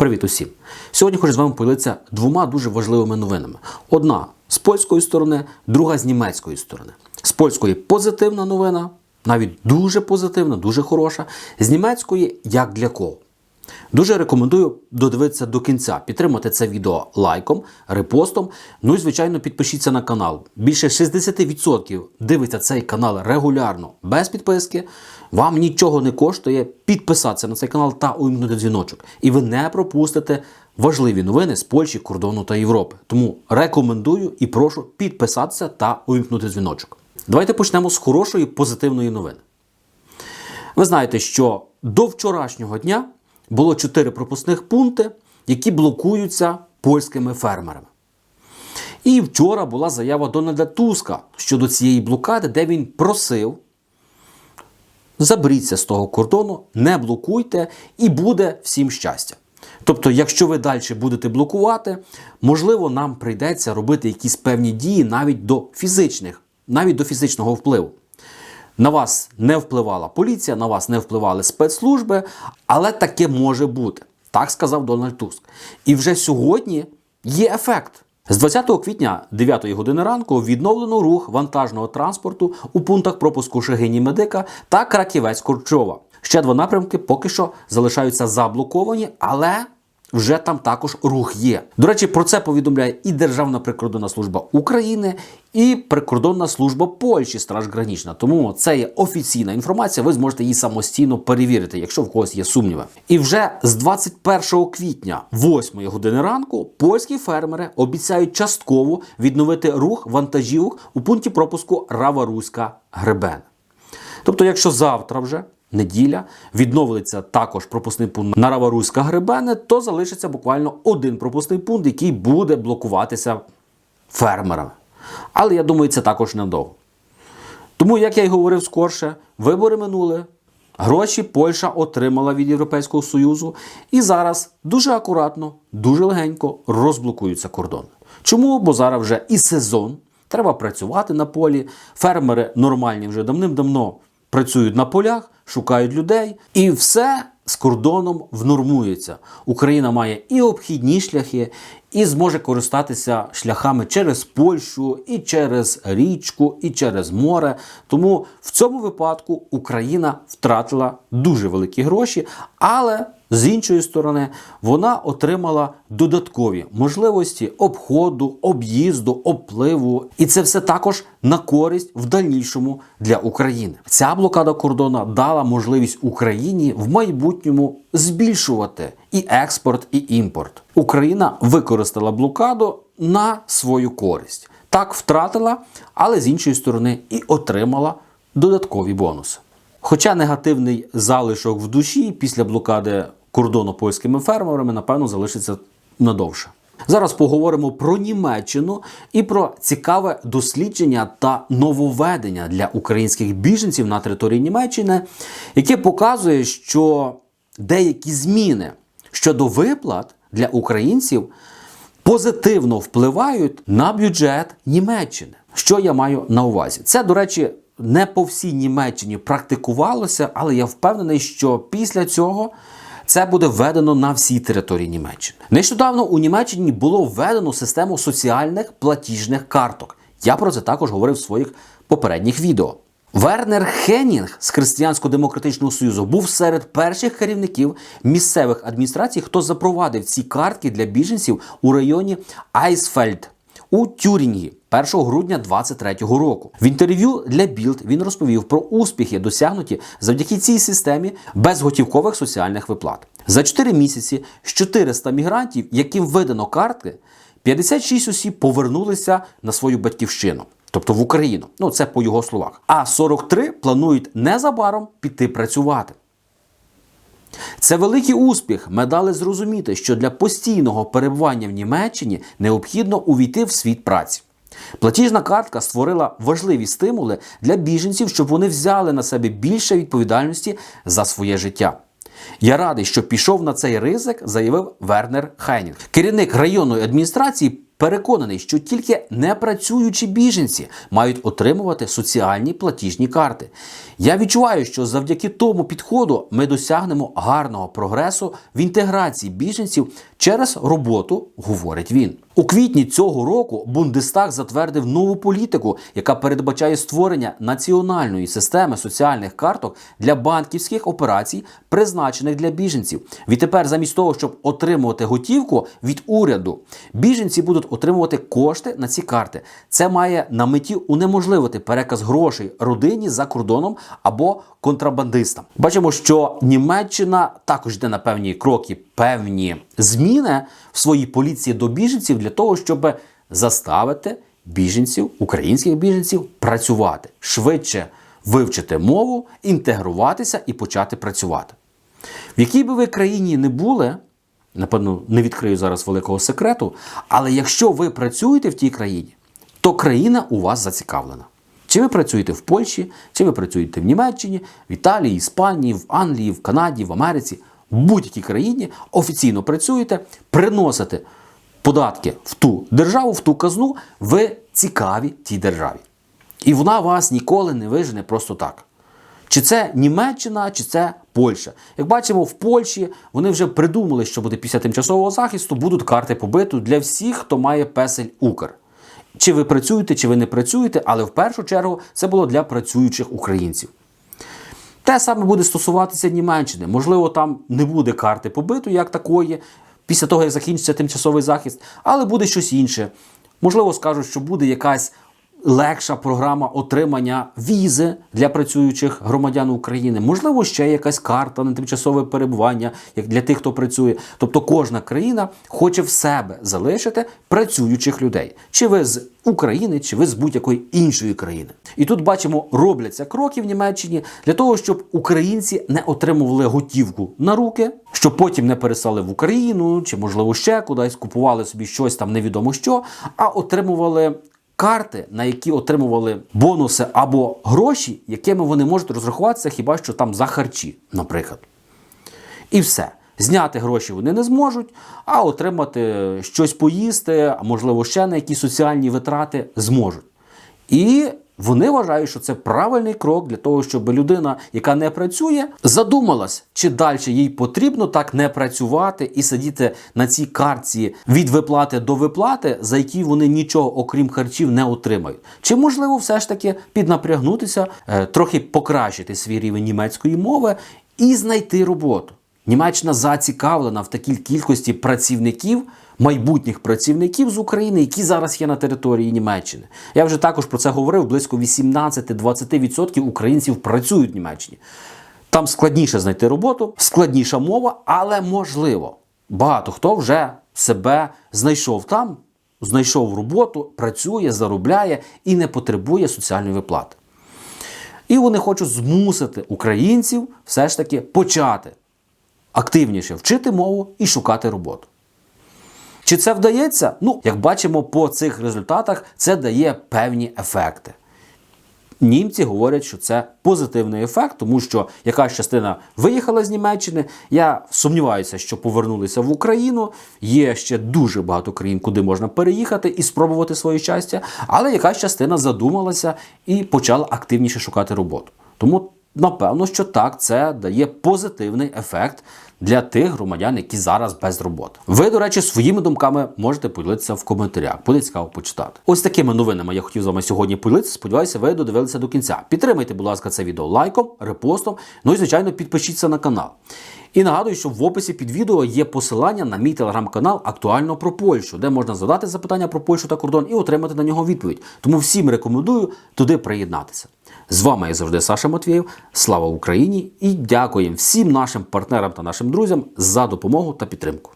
Привіт усім! Сьогодні хочу з вами поділитися двома дуже важливими новинами. Одна з польської сторони, друга з німецької сторони. З польської позитивна новина, навіть дуже позитивна, дуже хороша. З німецької як для кого. Дуже рекомендую додивитися до кінця, підтримати це відео лайком, репостом. Ну і звичайно, підпишіться на канал. Більше 60% дивиться цей канал регулярно без підписки. Вам нічого не коштує підписатися на цей канал та увімкнути дзвіночок. І ви не пропустите важливі новини з Польщі, кордону та Європи. Тому рекомендую і прошу підписатися та увімкнути дзвіночок. Давайте почнемо з хорошої позитивної новини. Ви знаєте, що до вчорашнього дня було 4 пропускних пункти, які блокуються польськими фермерами. І вчора була заява Дональда Туска щодо цієї блокади, де він просив заберіться з того кордону, не блокуйте, і буде всім щастя. Тобто, якщо ви далі будете блокувати, можливо, нам прийдеться робити якісь певні дії навіть до фізичних, навіть до фізичного впливу. На вас не впливала поліція, на вас не впливали спецслужби, але таке може бути. Так сказав Дональд Туск. І вже сьогодні є ефект. З 20 квітня 9 години ранку відновлено рух вантажного транспорту у пунктах пропуску Шегині Медика та Краківець Корчова. Ще два напрямки поки що залишаються заблоковані, але вже там також рух є. До речі, про це повідомляє і Державна прикордонна служба України, і прикордонна служба Польщі Страж Гранічна. Тому це є офіційна інформація. Ви зможете її самостійно перевірити, якщо в когось є сумніви. І вже з 21 квітня, 8 години ранку, польські фермери обіцяють частково відновити рух вантажівок у пункті пропуску Раваруська Гребен. Тобто, якщо завтра вже неділя відновиться також пропускний пункт на Раваруська Гребене, то залишиться буквально один пропускний пункт, який буде блокуватися фермерами. Але я думаю, це також недовго. Тому, як я й говорив скорше, вибори минули. Гроші Польща отримала від Європейського Союзу і зараз дуже акуратно, дуже легенько розблокуються кордони. Чому? Бо зараз вже і сезон, треба працювати на полі. Фермери нормальні вже давним-давно працюють на полях, шукають людей, і все з кордоном внормується. Україна має і обхідні шляхи, і зможе користатися шляхами через Польщу, і через річку, і через море. Тому в цьому випадку Україна втратила дуже великі гроші, але з іншої сторони вона отримала додаткові можливості обходу, об'їзду, обпливу, і це все також на користь в дальнішому для України. Ця блокада кордону дала можливість Україні в майбутньому збільшувати і експорт, і імпорт. Україна використала блокаду на свою користь. Так втратила, але з іншої сторони і отримала додаткові бонуси. Хоча негативний залишок в душі після блокади кордону польськими фермерами, напевно, залишиться надовше. Зараз поговоримо про Німеччину і про цікаве дослідження та нововведення для українських біженців на території Німеччини, яке показує, що деякі зміни щодо виплат для українців позитивно впливають на бюджет Німеччини. Що я маю на увазі? Це, до речі, не по всій Німеччині практикувалося, але я впевнений, що після цього це буде введено на всій території Німеччини. Нещодавно у Німеччині було введено систему соціальних платіжних карток. Я про це також говорив в своїх попередніх відео. Вернер Хеннінг з Християнсько-демократичного союзу був серед перших керівників місцевих адміністрацій, хто запровадив ці картки для біженців у районі Айсфельд у Тюрінгі 1 грудня 2023 року. В інтерв'ю для Білд він розповів про успіхи, досягнуті завдяки цій системі безготівкових соціальних виплат. За 4 місяці з 400 мігрантів, яким видано картки, 56 осіб повернулися на свою батьківщину. Тобто в Україну, ну це по його словах. А 43 планують незабаром піти працювати. Це великий успіх. Ми дали зрозуміти, що для постійного перебування в Німеччині необхідно увійти в світ праці. Платіжна картка створила важливі стимули для біженців, щоб вони взяли на себе більше відповідальності за своє життя. Я радий, що пішов на цей ризик, заявив Вернер Хайнінг. Керівник районної адміністрації переконаний, що тільки непрацюючі біженці мають отримувати соціальні платіжні карти. Я відчуваю, що завдяки тому підходу ми досягнемо гарного прогресу в інтеграції біженців через роботу, говорить він. У квітні цього року Бундестаг затвердив нову політику, яка передбачає створення національної системи соціальних карток для банківських операцій, призначених для біженців. Відтепер, замість того, щоб отримувати готівку від уряду, біженці будуть отримувати кошти на ці карти. Це має на меті унеможливити переказ грошей родині за кордоном або контрабандистам. Бачимо, що Німеччина також йде на певні кроки, певні зміни в своїй поліції до біженців для того, щоб заставити біженців, українських біженців, працювати швидше вивчити мову, інтегруватися і почати працювати. В якій би ви країні не були, напевно, не відкрию зараз великого секрету, але якщо ви працюєте в тій країні, то країна у вас зацікавлена. Чи ви працюєте в Польщі, чи ви працюєте в Німеччині, в Італії, Іспанії, в Англії, в Канаді, в Америці, в будь-якій країні офіційно працюєте, приносите податки в ту державу, в ту казну, ви цікаві тій державі. І вона вас ніколи не вижене просто так. Чи це Німеччина, чи це Польща. Як бачимо, в Польщі вони вже придумали, що буде після тимчасового захисту, будуть карти побиту для всіх, хто має песель Укр. Чи ви працюєте, чи ви не працюєте, але в першу чергу це було для працюючих українців. Те саме буде стосуватися Німеччини. Можливо, там не буде карти побиту як такої, після того, як закінчиться тимчасовий захист, але буде щось інше. Можливо, скажуть, що буде якась легша програма отримання візи для працюючих громадян України. Можливо, ще якась карта на тимчасове перебування, як для тих, хто працює. Тобто кожна країна хоче в себе залишити працюючих людей. Чи ви з України, чи ви з будь-якої іншої країни. І тут бачимо, робляться кроки в Німеччині для того, щоб українці не отримували готівку на руки, щоб потім не переслали в Україну, чи можливо ще кудись купували собі щось там невідомо що, а отримували карти, на які отримували бонуси або гроші, якими вони можуть розрахуватися хіба що там за харчі, наприклад. І все. Зняти гроші вони не зможуть, а отримати щось поїсти, а можливо ще на якісь соціальні витрати зможуть. І вони вважають, що це правильний крок для того, щоб людина, яка не працює, задумалась, чи далі їй потрібно так не працювати і сидіти на цій картці від виплати до виплати, за які вони нічого окрім харчів не отримають. Чи можливо все ж таки піднапрягнутися, е, трохи покращити свій рівень німецької мови і знайти роботу? Німеччина зацікавлена в такій кількості працівників, майбутніх працівників з України, які зараз є на території Німеччини. Я вже також про це говорив: близько 18-20% українців працюють в Німеччині. Там складніше знайти роботу, складніша мова, але можливо. Багато хто вже себе знайшов там, знайшов роботу, працює, заробляє і не потребує соціальної виплати. І вони хочуть змусити українців все ж таки почати активніше вчити мову і шукати роботу. Чи це вдається? Ну, як бачимо по цих результатах, це дає певні ефекти. Німці говорять, що це позитивний ефект, тому що якась частина виїхала з Німеччини. Я сумніваюся, що повернулися в Україну. Є ще дуже багато країн, куди можна переїхати і спробувати своє щастя. Але якась частина задумалася і почала активніше шукати роботу. Тому Напевно, що так, це дає позитивний ефект для тих громадян, які зараз без роботи. Ви, до речі, своїми думками можете поділитися в коментарях. Буде цікаво почитати. Ось такими новинами я хотів з вами сьогодні поділитися. Сподіваюся, ви додивилися до кінця. Підтримайте, будь ласка, це відео лайком, репостом. Ну і звичайно, підпишіться на канал. І нагадую, що в описі під відео є посилання на мій телеграм-канал актуально про Польщу, де можна задати запитання про Польщу та кордон і отримати на нього відповідь. Тому всім рекомендую туди приєднатися. З вами як завжди Саша Матвєєв. Слава Україні і дякуємо всім нашим партнерам та нашим друзям за допомогу та підтримку.